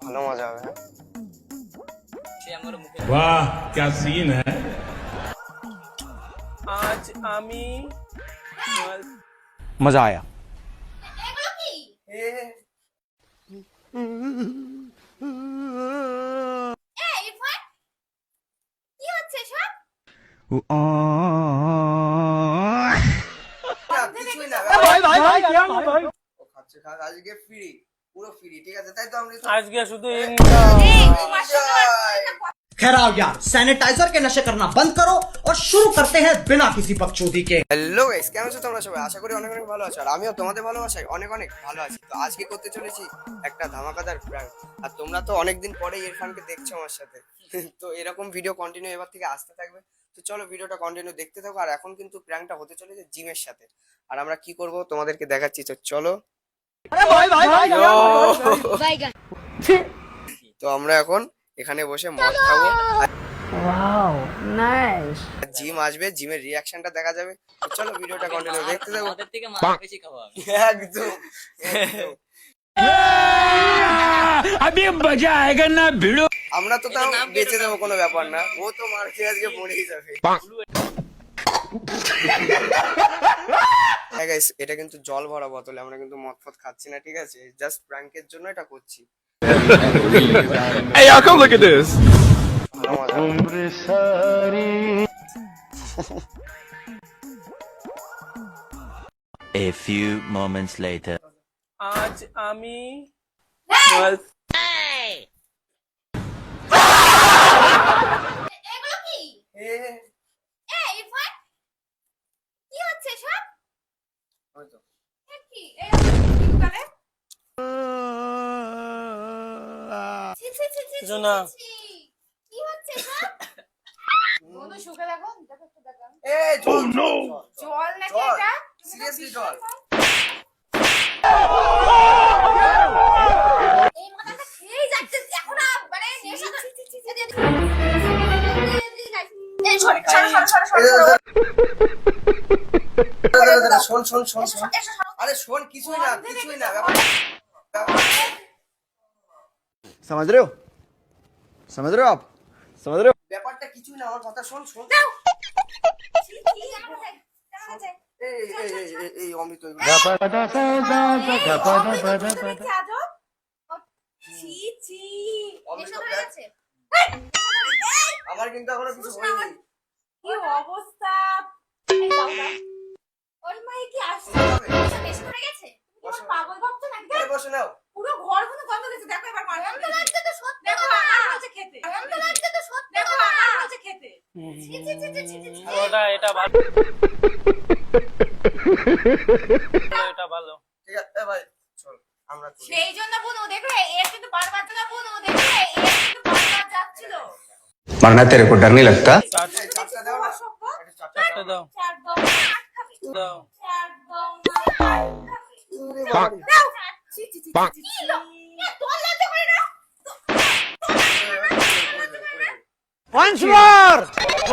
ভালো মজা হবে হ্যাঁ? वाह क्या सीन है আজ আমি मजा आया এগুলো কি এ, এ ইরফান কি হচ্ছে সব না, কিছুই না ভাই ভাই ভাই ভাই ও খাচ্ছে খাক আজকে ফ্রি পুরো ফ্রি ঠিক আছে তাই তো আমরা আজকে শুধু এনজয় এই তোমার সঙ্গে আমার কথা না। खैर आओ यार सैनिटाइजर के नशे करना बंद करो और शुरू करते हैं बिना किसी बकचोदी के হ্যালো গাইস কেমন আছো তোমরা সবাই আশা করি অনেক অনেক ভালো আছো আর আমিও তোমাদের ভালোবাসায় অনেক অনেক ভালো আছি তো আজকে করতে চলেছি একটা ধামাকাদার প্র্যাঙ্ক আর তোমরা তো অনেকদিন পরে ইরফানকে দেখছো আমার সাথে তো এরকম ভিডিও কন্টিনিউ এবার থেকে আসতে থাকবে তো চলো ভিডিওটা কন্টিনিউ দেখতে থাকো আর এখন কিন্তু প্র্যাঙ্কটা হতে চলেছে জিমের সাথে আর আমরা কি করব তোমাদেরকে দেখাচ্ছি তো চলো তো আমরা এখন এখানে বসে মদ খাব। ওয়াও নাইস জিম আসবে জিমের রিয়াকশনটা দেখা যাবে। চলো ভিডিওটা কন্টিনিউ দেখতে যাব একদম না আমরা তো তাও বেঁচে দেবো কোনো ব্যাপার না। ও তো মার খেয়ে আজকে পড়েই যাবে। হ্যাঁ guys, এটা কিন্তু জল ভরা বোতলে আমরা কিন্তু মদ ফদ খাচ্ছি না ঠিক আছে জাস্ট প্র্যাঙ্কের জন্য এটা করছি Hey y'all come look at this ভালো মজা। A few moments later. আজ আমি এগুলো কি এ, এ ইরফান কি হচ্ছে সব ওই তো। এ কি এই কি করে ছি ছি ছি ছি কিছু না। ছি, ছি। কি হচ্ছে সব বন্ধু শুকে দেখো দেখো একটু দেখো এ, জল, জল, জল, জল। জল নাকি জল। এটা Seriously জল। এই মাথাটা খেয়েই যাচ্ছে এখন আর মানে নেশা ছি ছি ছি ছি এই সরো সরো সরো সরো এ, সরো দাঁড়া, দাঁড়া, দাঁড়া, শোন শোন শোন শোন এসো সরো আরে শোন কিছুই না কিছুই না ব্যাপার ব্যাপার- समझ रहे हो समझ रहे हो आप समझ रहे हो ব্যাপারটা কিছুই না আমার কথা শোন শোন ছি ছি আমার যায় আমার যায় এই এই এই এই এই অমৃত এগুলো। ছি ছি অমৃত নেশা ধরে দেখ। গেছে আমার কিন্তু এখনো কিছু হয়নি কি অবস্থা এই দাও দাও ওই মাই কি আসছে হবে? নেশা ধরে গেছে তুমি বসো। কি পাগল ভাবছো নাকি আরে বসে নাও পুরো ঘর কোনো গন্ধ গেছে দেখো এবার মার আনন্দ লাগছে তো খেতে আনন্দ লাগছে তো সত্যি দেখো আমার কাছে খেতে ছি ছি ছি ছি ছি ছি, ছি ওটা এটা ভালো এটা ভালো ঠিক আছে এ ভাই চল আমরা করি। সেই জন্য বোন ও দেখো এ কিন্তু বারবার তো না বোন ও দেখো এ কিন্তু বারবার যাচ্ছিল मरना तेरे को डर नहीं लगता এই চারটা once more!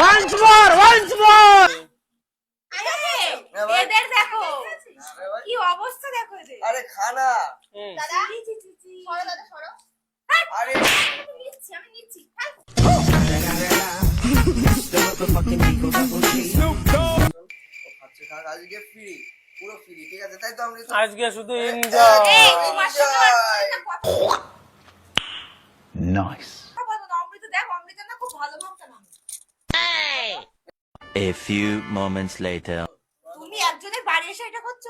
Once more! Once more! এদের দেখো। কি অবস্থা দেখো এদের। আরে খানা দাদা। সরো দাদা সরো। আরে। নিচ্ছি আমি নিচ্ছি। আজকে ফ্রি পুরো ফ্রি ঠিক আছে? তাই তো আমরা আজকে শুধু enjoy nice A few moments later. তুমি একজনের বাড়ি এসে এটা করছ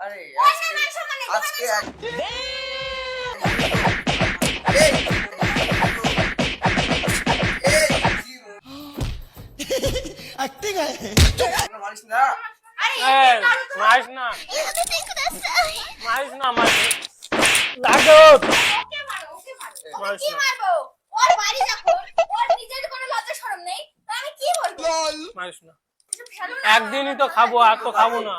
আরে আজকে না, না, মারিস না মারিস না। মারিস মারিস লাগো ওকে মারো ওকে মারো ওকে কি মারবো ওর বাড়ি দেখো ওর নিজের কোনো লজ্জা শরম নেই তা আমি কি বলব মারিস না এসব ফেলো না। একদিনই তো খাব আর তো খাব না।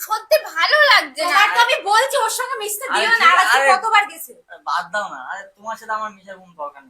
সত্যি ভালো লাগছে না। তো আমি বলছি ওর সঙ্গে মিশতে দিও না। আর আরে- কতবার গেছে? বাদ দাও না। আরে তোমার সাথে আমার মিশার কোনো দরকার নেই। আরে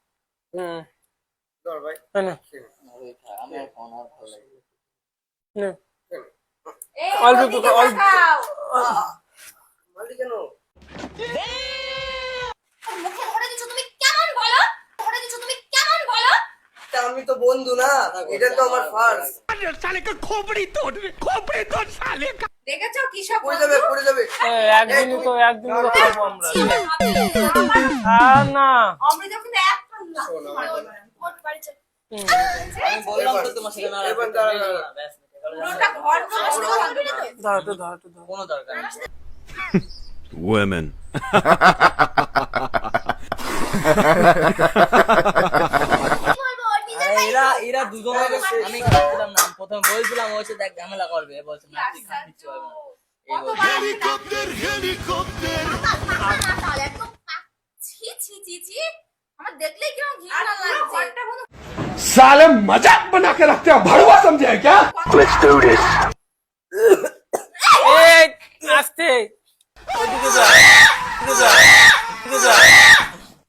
হ্যাঁ। হ্যাঁ অল্প আমি তো বন্ধু না এটা তো আমার ফার্স্ট সালে কা খোপড়ি তোড় খোপড়ি তোড় দেখেছ কি সব পড়ে যাবে পড়ে যাবে। হ্যাঁ, একদিনই তো তো খাব আর না। হ্যাঁ। Women. এরা এরা দুজন আমি প্রথমে বলছিলাম দেখ ঝামেলা করবে বলছে না হেলিকপ্টার হেলিকপ্টার साले मज़ाक बना के रखते हो भड़वा समझे क्या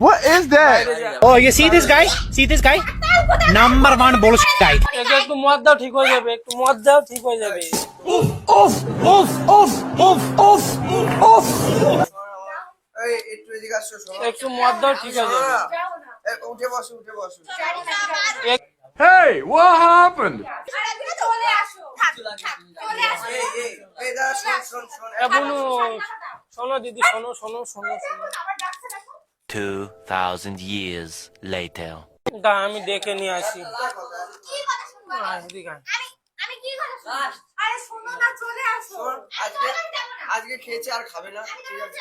What is that? Oh, you see this guy? See this guy? Number one bullshit guy. একটু মদ দাও ঠিক আছে। উঠে বসো উঠে বসো। হেই what happened? শোনো দিদি শোনো শোনো শোনো। শোনো 2000 years later. দা আমি দেখে নিয়ে আসি। আজকে খেয়েছে আর খাবে না ঠিক আছে।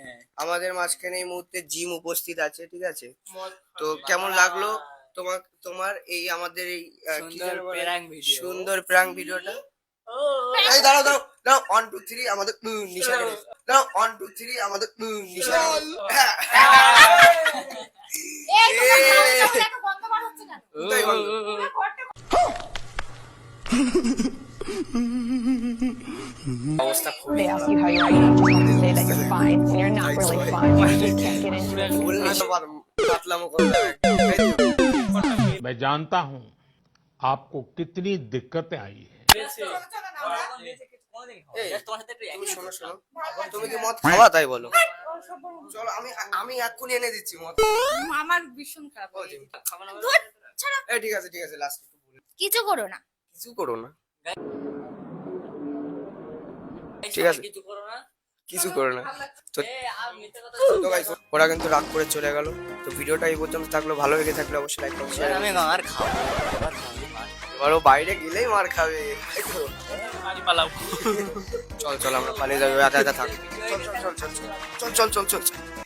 আমাদের মাঝখানে এই মুহূর্তে জিম উপস্থিত আছে ঠিক আছে? তো কেমন লাগল তোমার তোমার এই আমাদের এই সুন্দর যেন বলে? prank video। সুন্দর প্রাং ভিডিওটা? এই দাঁড়াও দাঁড়াও দাঁড়াও ওয়ান টু থ্রি আমাদের নিশা দাঁড়াও ওয়ান টু থ্রি আমাদের নিশা হ্যাঁ, হচ্ছে অবস্থা খুবই मैं जानता हूं आपको कितनी दिक्कतें आई है তুমি কি মদ খাওয়া তাই বলো চলো আমি আমি এক্ষুনি এনে দিচ্ছি মদ আমার ভীষণ খারাপ ঠিক আছে ঠিক আছে লাস্ট কিছু করো না কিছু করো না ঠিক আছে। কিছু করো না। তো ওরা কিন্তু রাগ করে চলে গেল। তো ভিডিওটা এই পর্যন্ত থাকল। ভালো লেগে থাকলে অবশ্যই লাইক করুন শেয়ার আমি আর খাব এবার ও বাইরে গেলেই মার খাবে। চল চল আমরা পালিয়ে যাব। একা একা থাক। চল চল চল চল চল চল চল চল চল।